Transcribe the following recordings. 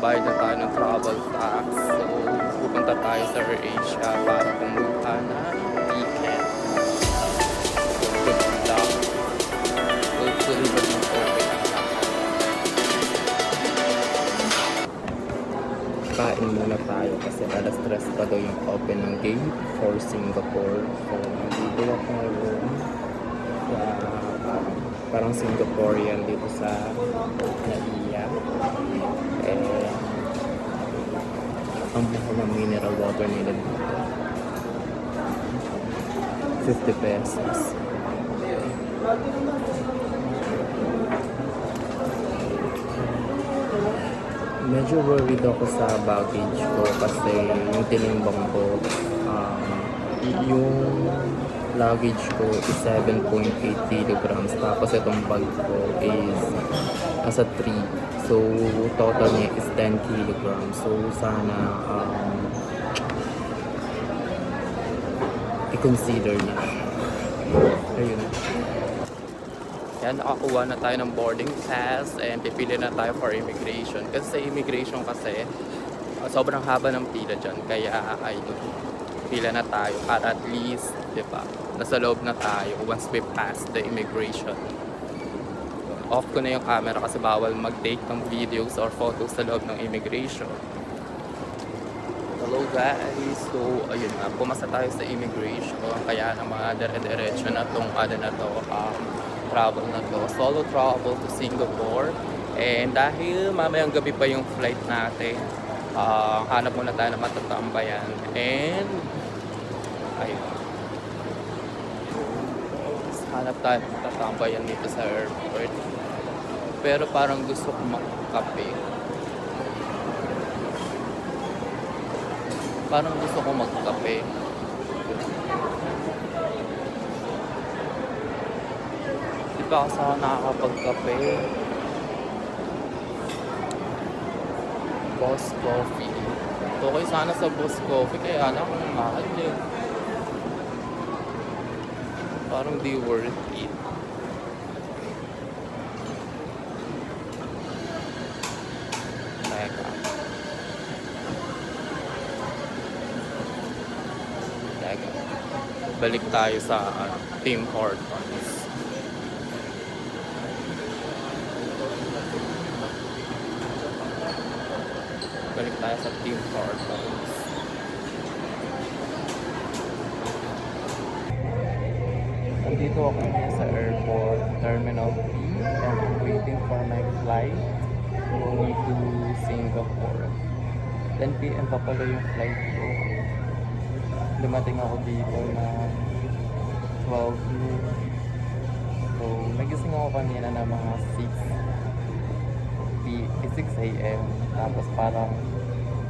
magbabayad na tayo ng travel tax. So, pupunta tayo sa AirAsia para kumuha na ticket. So, good luck. Hopefully, maging okay. Kain muna tayo kasi alas stress pa daw yung open ng gate for Singapore. So, dito ako ngayon sa parang, parang Singaporean dito sa Naiya. Eh, ang mahal ng mineral water nila dito. 50 pesos. Medyo worried ako sa baggage ko kasi yung tinimbang ko, um, yung luggage ko is 7.8 kilograms. Tapos itong bag ko is nasa 3 so total niya is 10 kilograms. So sana um, i-consider niya. Ayun. Yan, nakakuha na tayo ng boarding pass and pipili na tayo for immigration. Kasi sa immigration kasi, sobrang haba ng pila dyan. Kaya, ay, pila na tayo para at least, di ba, nasa loob na tayo once we pass the immigration. Off ko na yung camera kasi bawal mag-take ng videos or photos sa loob ng immigration. Hello guys! So, ayun na, pumasa tayo sa immigration. Kaya na mga dire-diretso na tong ano na to, um, travel na to. Solo travel to Singapore. And dahil mamayang gabi pa yung flight natin, ah, hanap muna tayo ng matatambayan. And, ayun. Hanap tayo ng matatambayan dito sa airport. Pero parang gusto ko magkape. Parang gusto ko magkape. Di pa kasi ako nakakapagkape. Boss Coffee. Okay sana sa Boss Coffee kaya lang ang mahal eh. Parang di worth it. Teka. Teka. Balik tayo sa ano, Tim Hortons. Balik tayo sa Tim Hortons. Nandito ako sa airport, Terminal 3, and I'm waiting for my flight going to Singapore. 10 p.m. pa pala yung flight ko. Dumating ako dito na 12 noon. So, nagising ako kanina na mga 6 p 6 a.m. Tapos parang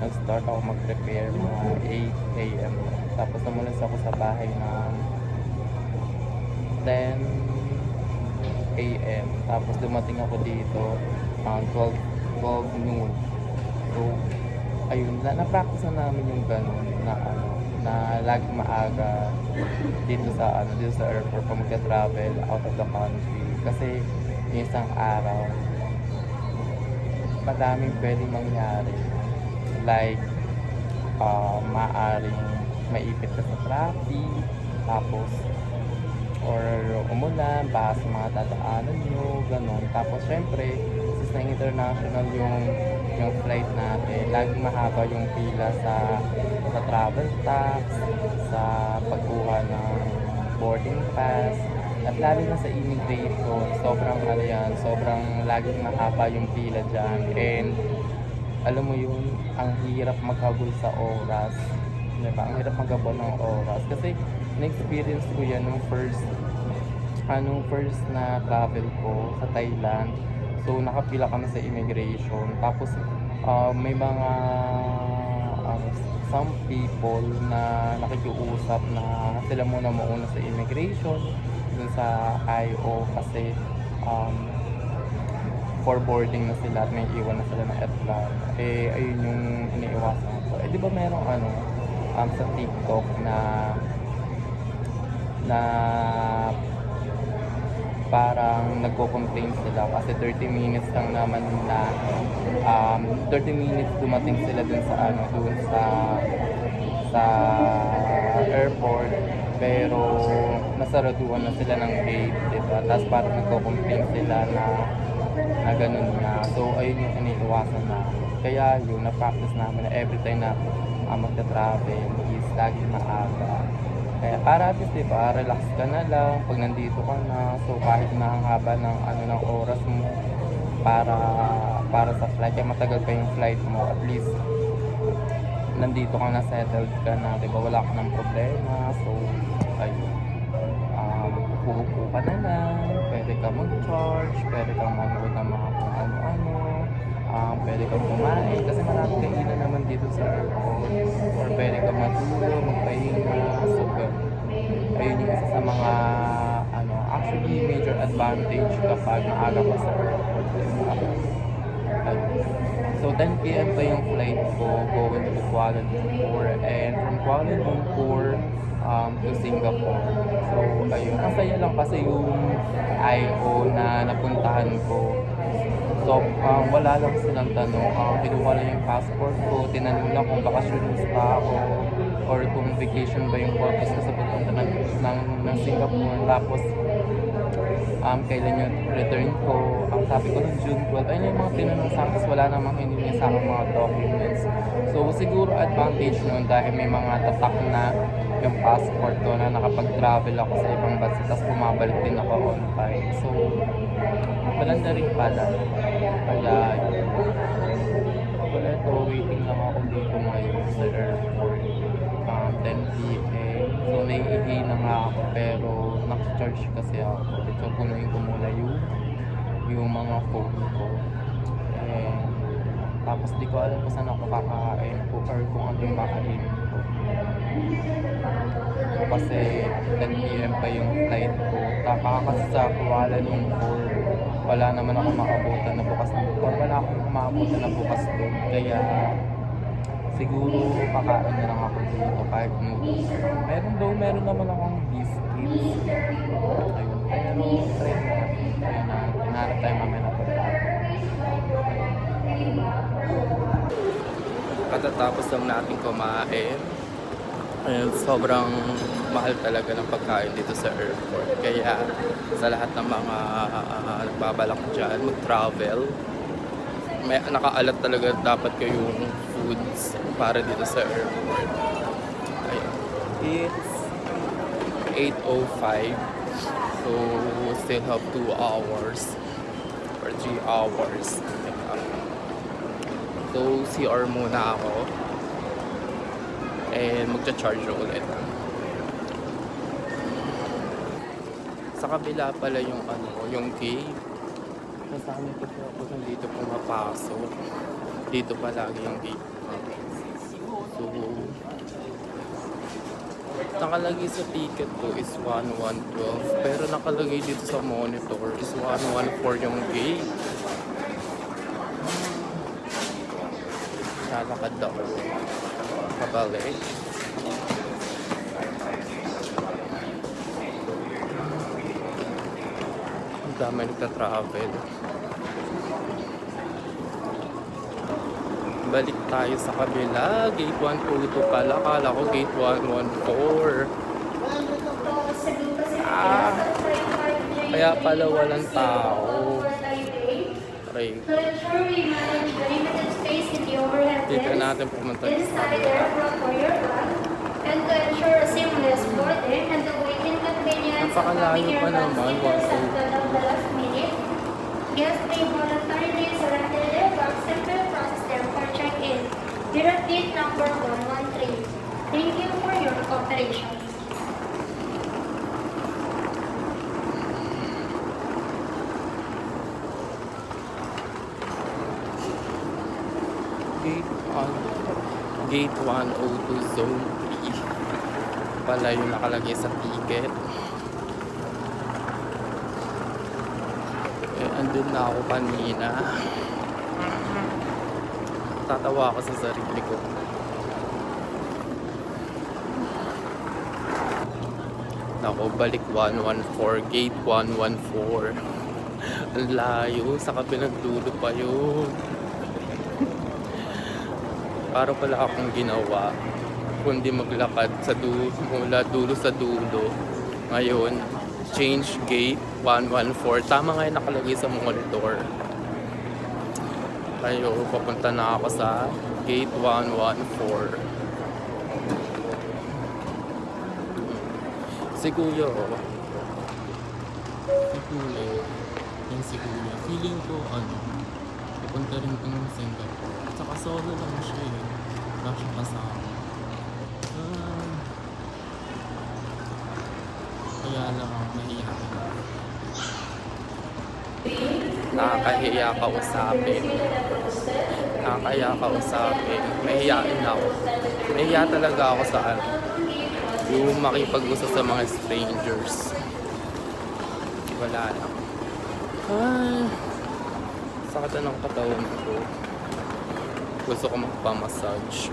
nag-start ako mag-prepare mga 8 a.m. Tapos namulas ako sa bahay na 10 a.m. Tapos dumating ako dito around 12, 12 noon. So, ayun, na, na-practice na namin yung ganun na ano, na lagi maaga dito sa ano dito sa airport pag magka-travel out of the country kasi yung isang araw madaming pwedeng mangyari like uh, maaring maipit ka sa traffic tapos or umulan, baka sa mga dadaanan nyo, ganun. Tapos syempre, since na international yung yung flight natin, laging mahaba yung pila sa sa travel tax, sa pagkuha ng boarding pass, at lalo na sa immigration, sobrang ano yan, sobrang laging mahaba yung pila dyan. And alam mo yun, ang hirap maghabol sa oras. Diba? Ang hirap maghabol ng oras. Kasi na-experience ko yan nung first anong first na travel ko sa Thailand. So, nakapila kami sa immigration. Tapos, uh, may mga um, some people na nakikiusap na sila muna mauna sa immigration dun sa IO kasi um, for boarding na sila at may iwan na sila ng airline. Eh, ayun yung iniiwasan ko. Eh, di ba merong ano, um, sa TikTok na na parang nagko-complain sila kasi 30 minutes lang naman na um, 30 minutes dumating sila dun sa ano dun sa sa airport. Pero nasaraduan na sila ng gate diba? Tapos parang nagko-complain sila na na ganun na. So ayun yung iniiwasan na. Kaya yun na-practice namin na every time na uh, magta-travel is lagi maaga kaya para at least, diba, relax ka na lang pag nandito ka na. So, kahit na ang haba ng, ano, ng oras mo para para sa flight, kaya matagal pa yung flight mo, at least nandito ka na, settled ka na, diba, wala ka ng problema. So, ayun. Um, pupo ka na lang, pwede ka mag-charge, pwede kang manood ng mga kung ano-ano, um, pwede kang kumain, kasi marami kainan naman dito sa airport, actually major advantage kapag maaga ka sa. So 10 p.m. pa yung flight ko going to Kuala Lumpur and from Kuala Lumpur um, to Singapore. So ayun, ang saya lang kasi yung IO na napuntahan ko. So um, wala lang silang tanong, um, kinuha lang yung passport ko, tinanong lang kung bakasyonista ako or kung vacation ba yung purpose ko sa pagpunta ng, ng, ng Singapore. Tapos um, kailan yung return ko. Ang sabi ko ng June 12, ayun yung mga tinanong sa akin, wala namang hiningi sa akin mga documents. So siguro advantage nun dahil may mga tatak na yung passport ko na nakapag-travel ako sa ibang bansa tapos bumabalik din ako on time. So maganda rin pala. Kaya yun. Wala ito, waiting lang ako dito ngayon sa airport. Um, 10 p.m. So naiihi na nga ako pero naka-charge kasi ako. So punuin ko muna yung yung mga phone ko. And tapos di ko alam kung saan ako kakain ko or kung ano yung kakain ko. So, kasi 10 p.m. pa yung flight ko. Kasi sa Kuala Lumpur, wala naman ako makabutan na bukas na wala akong makabutan na bukas doon. Kaya siguro kakain na lang ako dito kahit noodles. Meron daw, meron naman akong biscuits. Ayun. Pero try na. Ayun na. Hinahanap tayo mamaya na pagkain. Katatapos lang natin kumain. Ayun, sobrang mahal talaga ng pagkain dito sa airport. Kaya sa lahat ng mga uh, nagbabalak dyan, mag-travel, may nakaalat talaga dapat kayong foods para dito sa airport. Ayun. It's 8.05 So, we still have 2 hours or 3 hours. So, CR muna ako. And magcha-charge ulit. Sa kabila pala yung ano, yung gate. Nasaan kasi ako nung dito pumapasok. Dito palagi yung gate. So, nakalagay sa ticket ko is 1112 pero nakalagay dito sa monitor is 114 yung gate. Lalakad ako. Pabalik. Ang dami nagta-travel. Balik tayo sa kabila. Gate 102 pala. Akala ko gate 114. Ah, kaya pala walang tao. Aray. The the Dito natin pumunta the. And to ensure a seamless boarding and to avoid inconvenience of having your pa bags naman, intercepted 102. at the last minute, guests may voluntarily surrender will process them for check-in. At gate number 113. Thank you for your cooperation. Gate 1 Gate 102 Zone 3 pala yung nakalagay sa ticket eh andun na ako kanina tatawa ako sa sarili ko Nako, balik 114, gate 114. Ang layo, sa kabilang dulo pa yun. Para pala akong ginawa, kundi maglakad sa dulo, mula dulo sa dulo. Ngayon, change gate 114. Tama nga yung nakalagay sa monitor. Ayo, papunta na ako sa gate 114. Si Kuya, oh. Si Kuya. Yung si Kuya. Feeling ko, ano, pupunta rin ito ng Singapore. At saka solo lang siya eh. Wala siyang kasama. Ah, kaya lang ako nahiya. Nakakahiya kausapin. Nakakahiya kausapin. Mahihain ako. Nahiya talaga ako sa ano. Yung makipag-usap sa mga strangers. Wala lang. Ay, sakit na ng katawan ko. Gusto ko magpamassage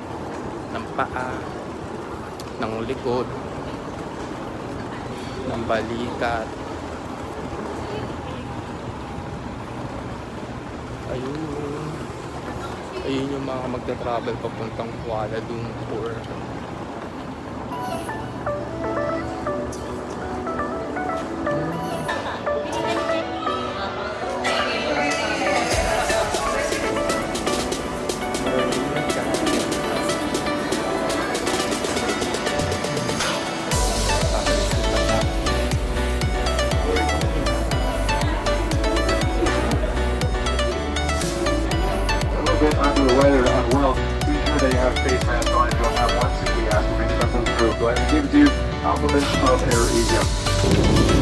ng paa, ng likod, ng balikat. Ayun. Ayun yung mga magta-travel papuntang Kuala Lumpur. It to you. Compliments of Air Asia.